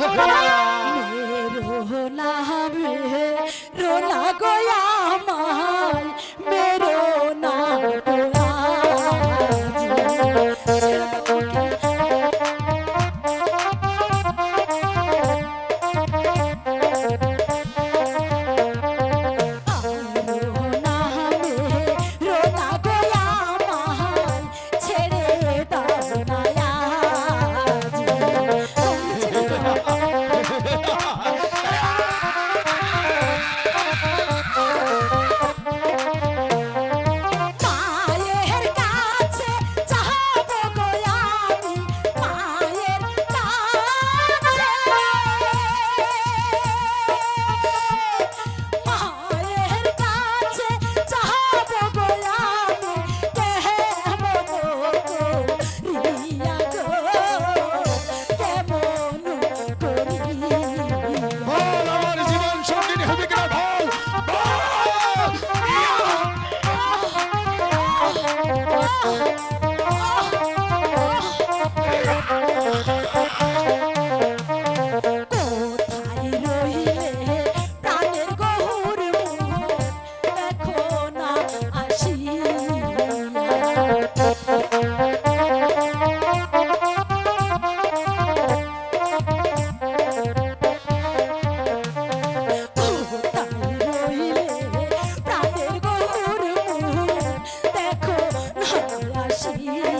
রোলা রে রোলা গোয়া আসিয়া